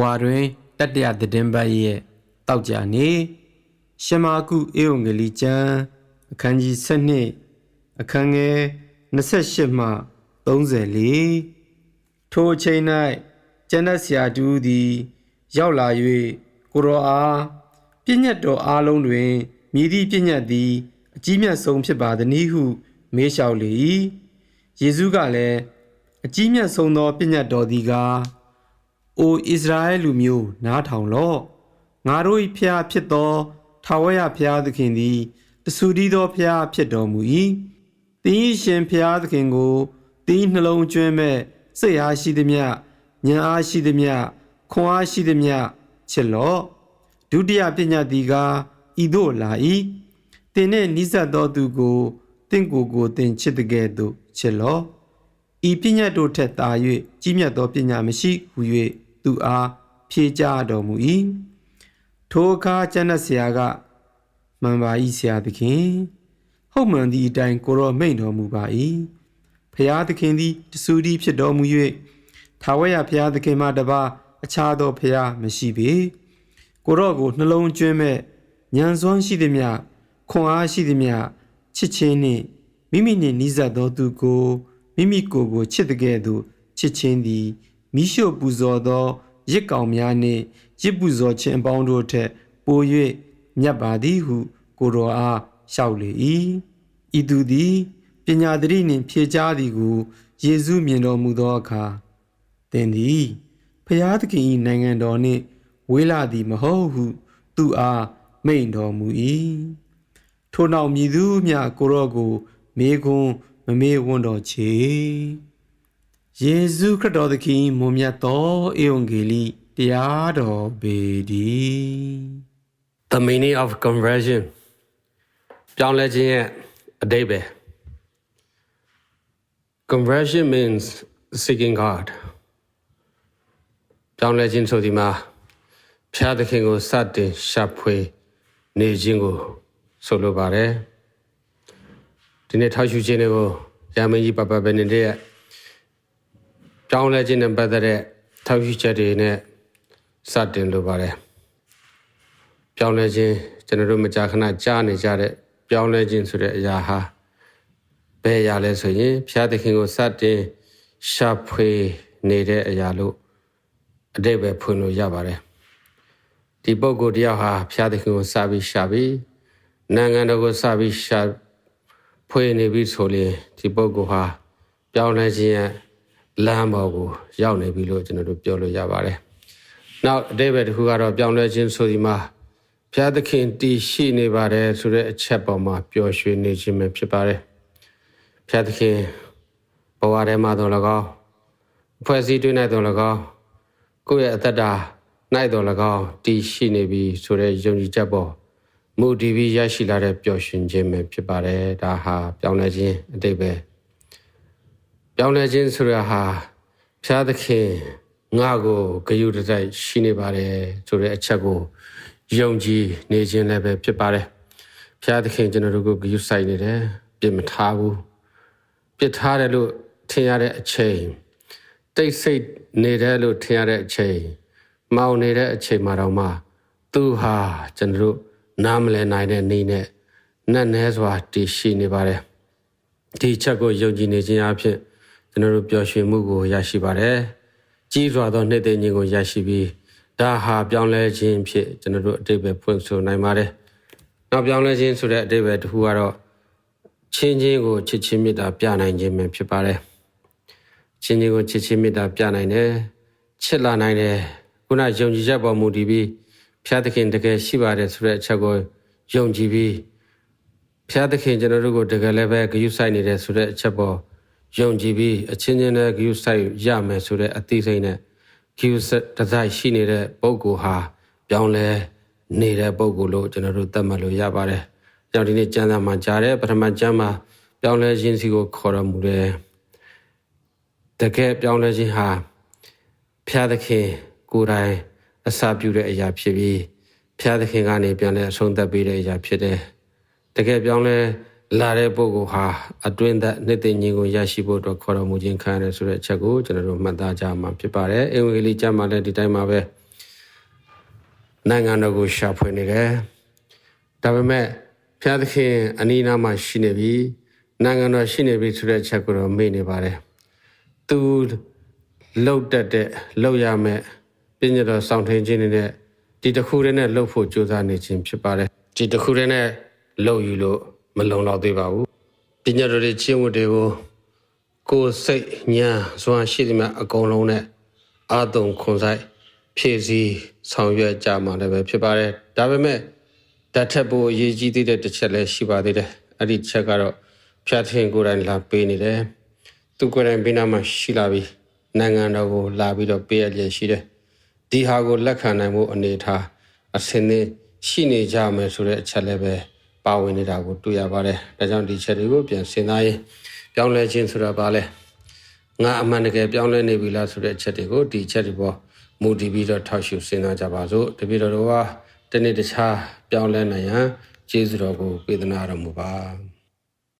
ဝါတွင်တတရသတင်းပတ်ရဲ့တောက်ကြနေရှမာကုအေဝံဂေလိကျမ်းအခန်းကြီး7အခန်းငယ်28မှ34ထိုအချိန်၌ကျမ်းသက်ဆရာတူသည် ရောက်လာ၍ကိုရောအားပြည့်ညတ်တော်အားလုံးတွင်မြည်သည့်ပြည့်ညတ်သည် အကြီးမြတ်ဆုံးဖြစ်ပါသည်ဟု မေးလျှောက်လေ၏ယေရှုကလည်းအကြီးမြတ်ဆုံးသောပြည့်ညတ်တော်သည်ကား အိုဣသရေလလူမျိုးနားထောင်လော့ငါတို့၏ဖျားဖြစ်သောထာဝရဘုရားသခင်သည်တဆူတည်းသောဘုရားဖြစ်တော်မူ၏သင်၏ရှင်ဘုရားသခင်ကိုသင်၏နှလုံးကျွမ်းမဲ့စိတ်အားရှိသည်မြဉာဏ်အားရှိသည်မြခွန်အားရှိသည်မြချစ်လော့ဒုတိယပညာသည်ကားဤသို့လာ၏သင်နှင့်နိစ္စသောသူကိုတင့်ကိုယ်ကိုသင်ချစ်တဲ့ကဲ့သို့ချစ်လော့ဤပညာတို့ထက်သာ၍ကြီးမြတ်သောပညာမရှိဟု၍ သူအားဖြေကြားတော်မူ၏ထိုအခါကျမ်းသတ်ဆရာကမှန်ပါ၏ဆရာသခင်ဟုတ်မှန်သည့်အတိုင်းကိုရောမိန့်တော်မူပါ၏ဖျားသခင်သည်တဆူသည်ဖြစ်တော်မူ၍ထာဝရဘုရားသခင်မှတပါအခြားသောဘုရားမရှိပေကိုရော့ကိုနှလုံးကျွင်းမဲ့ဉာဏ်စွမ်းရှိသည်မြခွန်အားရှိသည်မြချစ်ချင်းနှင့်မိမိနှင့်နီးစပ်သောသူကိုမိမိကိုယ်ကိုချစ်တဲ့ကဲ့သို့ချစ်ချင်းသည် မိရှုပူဇော်သောရစ်ကောင်များနှင့်ရစ်ပူဇော်ခြင်းအပေါင်းတို့ထက်ပို၍မြတ်ပါသည်ဟုကိုတော်အားလျှောက်လေ၏ဤသူသည်ပညာသတိနှင့်ဖြေကြားသည်ကိုယေရှုမြင်တော်မူသောအခါသင်သည်ဖျားသခင်၏နိုင်ငံတော်နှင့်ဝေးလာသည်မဟုတ်ဟု သူအားမိန့်တော်မူ၏ထို့နောက်မြည်သူမြကိုရော့ကို မေခွန်းမမေးဝန်းတော်ချေ ယေရှုခရစ်တော်သခင်မွန်မြတ်သောဧဝံဂေလိတရားတော်ပေတည်း The meaning of conversion ပြောင်းလဲခြင်းရဲ့အဓိပ္ပာယ် Conversion means seeking God ပြောင်းလဲခြင်းဆိုဒီမှာဖျားသခင်ကိုစတင်ရှာဖွေနေခြင်းကိုဆိုလိုပါတယ်ဒီနေ့ထောက်ရှုခြင်းတွေကိုရာမင်းကြီးပပဘယ်နေတဲ့ ပြောင်းလဲခြင်းနဲ့ပတ်သက်တဲ့ထောက်ရှုချက်တွေနဲ့စတင်လိုပါတယ်ပြောင်းလဲခြင်းကျွန်တော်တို့မကြာခဏကြားနေကြတဲ့ပြောင်းလဲခြင်းဆိုတဲ့အရာဟာဘယ်အရာလဲဆိုရင်ဘုရားသခင်ကိုစတင်ရှာဖွေနေတဲ့အရာလို့အတိတ်ပဲဖွင့်လို့ရပါတယ်ဒီပုဂ္ဂိုလ်တယောက်ဟာဘုရားသခင်ကိုစပြီးရှာပြီးနိုင်ငံတော်ကိုစပြီးရှာဖွေနေပြီဆိုရင်ဒီပုဂ္ဂိုလ်ဟာပြောင်းလဲခြင်းရဲ့ လမ်းပေါ်ကိုရောက်နေပြီလို့ကျွန်တော်တို့ပြောလို့ရပါတယ်နောက်အတိတ်ပဲတစ်ခုကတော့ပြောင်းလဲခြင်းဆိုဒီမှာဘုရားသခင်တည်ရှိနေပါတယ်ဆိုတဲ့အချက်ပေါ်မှာပျော်ရွှင်နေခြင်းပဲဖြစ်ပါတယ်ဘုရားသခင်ဘဝထဲမှာတော့၎င်းအဖွဲ့အစည်းတွင်း၌တော့၎င်းကိုယ့်ရဲ့အသက်တာ၌တော့၎င်းတည်ရှိနေပြီဆိုတဲ့ယုံကြည်ချက်ပေါ်မူတည်ပြီးရရှိလာတဲ့ပျော်ရွှင်ခြင်းပဲဖြစ်ပါတယ်ဒါဟာပြောင်းလဲခြင်းအတိတ်ပဲ ပြောင်းလဲခြင်းဆိုရဟာဘုရားသခင်ငါ့ကိုဂယုတတိုက်ရှိနေပါတယ်ဆိုတဲ့အချက်ကိုယုံကြည်နေခြင်းလည်းပဲဖြစ်ပါတယ်။ဘုရားသခင်ကျွန်တော်တို့ကိုဂရုစိုက်နေတယ်ပြစ်မထားဘူး။ပြစ်ထားတယ်လို့ထင်ရတဲ့အချိန်တိတ်ဆိတ်နေတယ်လို့ထင်ရတဲ့အချိန်မောင်နေတဲ့အချိန်မှာတော့မှသူဟာကျွန်တော်တို့နားမလည်နိုင်တဲ့နေနဲ့နတ်နဲစွာတည်ရှိနေပါတယ်။ဒီချက်ကိုယုံကြည်နေခြင်းအဖြစ် ကျွန်တော်တို့ပျော်ရွှင်မှုကိုရရှိပါတယ်။ကြီးစွာသောနှစ်သိမ့်ခြင်းကိုရရှိပြီးဒါဟာပြောင်းလဲခြင်းဖြစ်ကျွန်တော်တို့အတိတ်ပဲဖွင့်ဆိုနိုင်ပါတယ်။နောက်ပြောင်းလဲခြင်းဆိုတဲ့အတိတ်ပဲတစ်ခုကတော့ချင်းချင်းကိုချစ်ချင်းမေတ္တာပြနိုင်ခြင်းပဲဖြစ်ပါတယ်။ချင်းချင်းကိုချစ်ချင်းမေတ္တာပြနိုင်တယ်။ချစ်လာနိုင်တယ်။ခုနယုံကြည်ချက်ပေါ်မူတည်ပြီးဖျားသခင်တကယ်ရှိပါတယ်ဆိုတဲ့အချက်ကိုယုံကြည်ပြီးဖျားသခင်ကျွန်တော်တို့ကိုတကယ်လည်းပဲဂရုစိုက်နေတယ်ဆိုတဲ့အချက်ပေါ် ယုံကြည်ပြီးအချင်းချင်းနဲ့ဂရုစိုက်ရမယ်ဆိုတဲ့အသိစိတ်နဲ့ Q တစိုက်ရှိနေတဲ့ပုံကိုဟာပြောင်းလဲနေတဲ့ပုံကိုလို့ကျွန်တော်တို့သတ်မှတ်လို့ရပါတယ်။ကြောင့်ဒီနေ့ကျမ်းစာမှာကြားတဲ့ပထမကျမ်းမှာပြောင်းလဲခြင်းစီကိုခေါ်တော်မူတယ်။တကယ်ပြောင်းလဲခြင်းဟာဖျားသခင်ကိုယ်တိုင်အစာပြုတဲ့အရာဖြစ်ပြီးဖျားသခင်ကနေပြန်လဲအဆုံးသတ်ပေးတဲ့အရာဖြစ်တယ်။တကယ်ပြောင်းလဲ လာတဲ့ပုဂ္ဂိုလ်ဟာအတွင်းသက်နှစ်သိမ့်ခြင်းကိုရရှိဖို့အတွက်ခေါ်တော်မူခြင်းခံရတယ်ဆိုတဲ့အချက်ကိုကျွန်တော်တို့မှတ်သားကြမှာဖြစ်ပါတယ်။အင်္ဂလိပ်ကျမ်းမှာလည်းဒီတိုင်းမှာပဲနိုင်ငံတော်ကိုရှာဖွေနေတယ်ဒါပေမဲ့ဖျားသခင်အနီးနားမှာရှိနေပြီနိုင်ငံတော်ရှိနေပြီဆိုတဲ့အချက်ကိုတော့မေ့နေပါတယ်သူလှုပ်တက်တဲ့လှုပ်ရမယ်ပြည့်ညတ်တော်စောင့်ထင်းခြင်းနဲ့ဒီတစ်ခုတည်းနဲ့လှုပ်ဖို့ကြိုးစားနေခြင်းဖြစ်ပါတယ်ဒီတစ်ခုတည်းနဲ့လှုပ်ယူလို့ မလုံလောက်သေးပါဘူးပြည့်ညတ်တော်ရဲ့ချင်းဝတ်တွေကိုကိုယ်စိတ်ညာစွမ်းရှိသမျှအကုန်လုံးနဲ့အာတုံခွန်ဆိုင်ဖြည့်ဆည်းဆောင်ရွက်ကြမှာလည်းပဲဖြစ်ပါတယ်ဒါပေမဲ့တတ်ထက်ဖို့အရေးကြီးသေးတဲ့တစ်ချက်လည်းရှိပါသေးတယ်အဲ့ဒီချက်ကတော့ဖျားထင်ကိုယ်တိုင်လာပေးနေတယ်သူကိုယ်တိုင်ဘေးနားမှာရှိလာပြီနိုင်ငံတော်ကိုလာပြီးတော့ပေးရလျက်ရှိတယ်ဒီဟာကိုလက်ခံနိုင်မှုအနေထားအစင်းနဲ့ရှိနေကြမယ်ဆိုတဲ့အချက်လည်းပဲ ပါဝင်နေတာကိုတွေ့ရပါတယ်ဒါကြောင့်ဒီချက်တွေကိုပြန်စဉ်းစားရင်ပြောင်းလဲခြင်းဆိုတာဘာလဲငါအမှန်တကယ်ပြောင်းလဲနေပြီလားဆိုတဲ့အချက်တွေကိုဒီချက်တွေပေါ်မူတည်ပြီးတော့ထောက်ရှုစဉ်းစားကြပါစို့တပည့်တော်တို့ကတနေ့တခြားပြောင်းလဲနိုင်ရန်ကျေးဇူးတော်ကိုပေးသနာတော်မူပါ